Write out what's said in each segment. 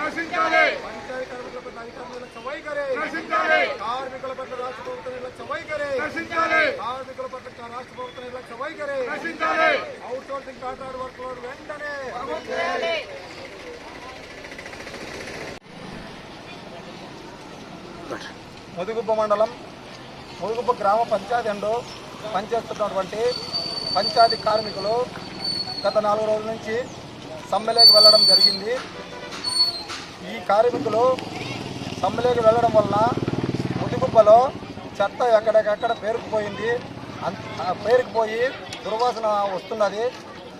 నశించాలి వైఖరి కార్మికుల పట్ల రాష్ట్ర ప్రభుత్వం నిర్లక్ష్య వైఖరి కార్మికుల పట్ల రాష్ట్ర ప్రభుత్వం నిర్లక్ష్య వైఖరి అవుట్ సోర్సింగ్ కాంట్రాక్ట్ వర్క్ వెంటనే మండలం ముదుగుబ్బ గ్రామ పంచాయతీ అండు పనిచేస్తున్నటువంటి పంచాయతీ కార్మికులు గత నాలుగు రోజుల నుంచి సమ్మెలోకి వెళ్ళడం జరిగింది. ఈ కార్మికులు సమ్మెలోకి వెళ్ళడం వలన ముదిగుబ్బలో చెత్త ఎక్కడికక్కడ పేరుకుపోయింది పేరుకుపోయి దుర్వాసన వస్తున్నది.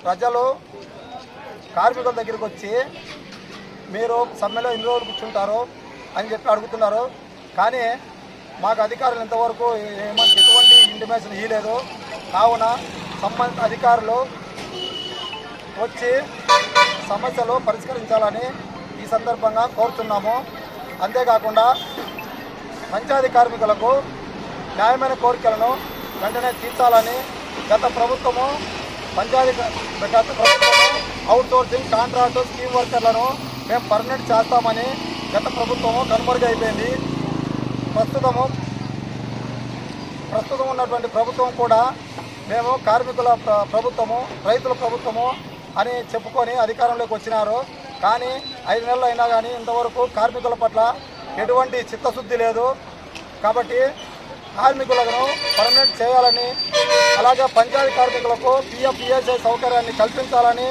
ప్రజలు కార్మికుల దగ్గరికి వచ్చి మీరు సమ్మెలో ఇన్ని రోజులు కూర్చుంటారు అని చెప్పి అడుగుతున్నారు. కానీ మాకు అధికారులు ఇంతవరకు ఏమంటే ఎటువంటి ఇంటిమేషన్ ఇవ్వలేదు కావున సంబంధిత అధికారులు వచ్చి సమస్యలు పరిష్కరించాలని ఈ సందర్భంగా కోరుతున్నాము. అంతేకాకుండా పంచాయతీ కార్మికులకు న్యాయమైన కోరికలను వెంటనే తీర్చాలని గత ప్రభుత్వము పంచాయతీ గత ప్రభుత్వము అవుట్సోర్సింగ్ కాంట్రాక్టు స్కీమ్ వర్కర్లను మేము పర్మనెంట్ చేస్తామని గత ప్రభుత్వము కనుమరుగైపోయింది. ప్రస్తుతము ప్రస్తుతం ఉన్నటువంటి ప్రభుత్వం కూడా మేము కార్మికుల ప్రభుత్వము రైతుల ప్రభుత్వము అని చెప్పుకొని అధికారంలోకి వచ్చినారు. కానీ ఐదు నెలలు అయినా కానీ ఇంతవరకు కార్మికుల పట్ల ఎటువంటి చిత్తశుద్ధి లేదు. కాబట్టి కార్మికులను పర్మనెంట్ చేయాలని అలాగే పంచాయతీ కార్మికులకు పిఎఫ్ పిఎస్ఐ సౌకర్యాన్ని కల్పించాలని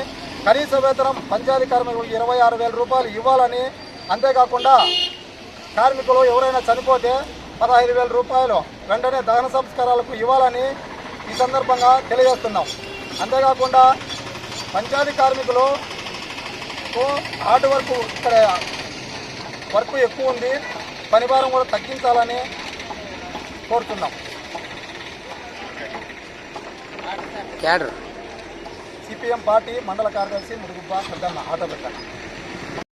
కనీస వేతనం పంచాయతీ కార్మికులకు ఇరవై ఆరు వేల రూపాయలు ఇవ్వాలని అంతేకాకుండా కార్మికులు ఎవరైనా చనిపోతే పదహైదు వేల రూపాయలు వెంటనే దహన సంస్కారాలకు ఇవ్వాలని ఈ సందర్భంగా తెలియజేస్తున్నాం. అంతేకాకుండా పంచాయతీ కార్మికులు హార్డ్ వర్క్ ఇక్కడ వర్క్ ఎక్కువ ఉంది. పనిభారం కూడా తగ్గించాలని కోరుతున్నాం. క్యాడర్. సిపిఎం పార్టీ మండల కార్యదర్శి మురుగుబ్బ పెద్దన్న ఆటో పెట్టండి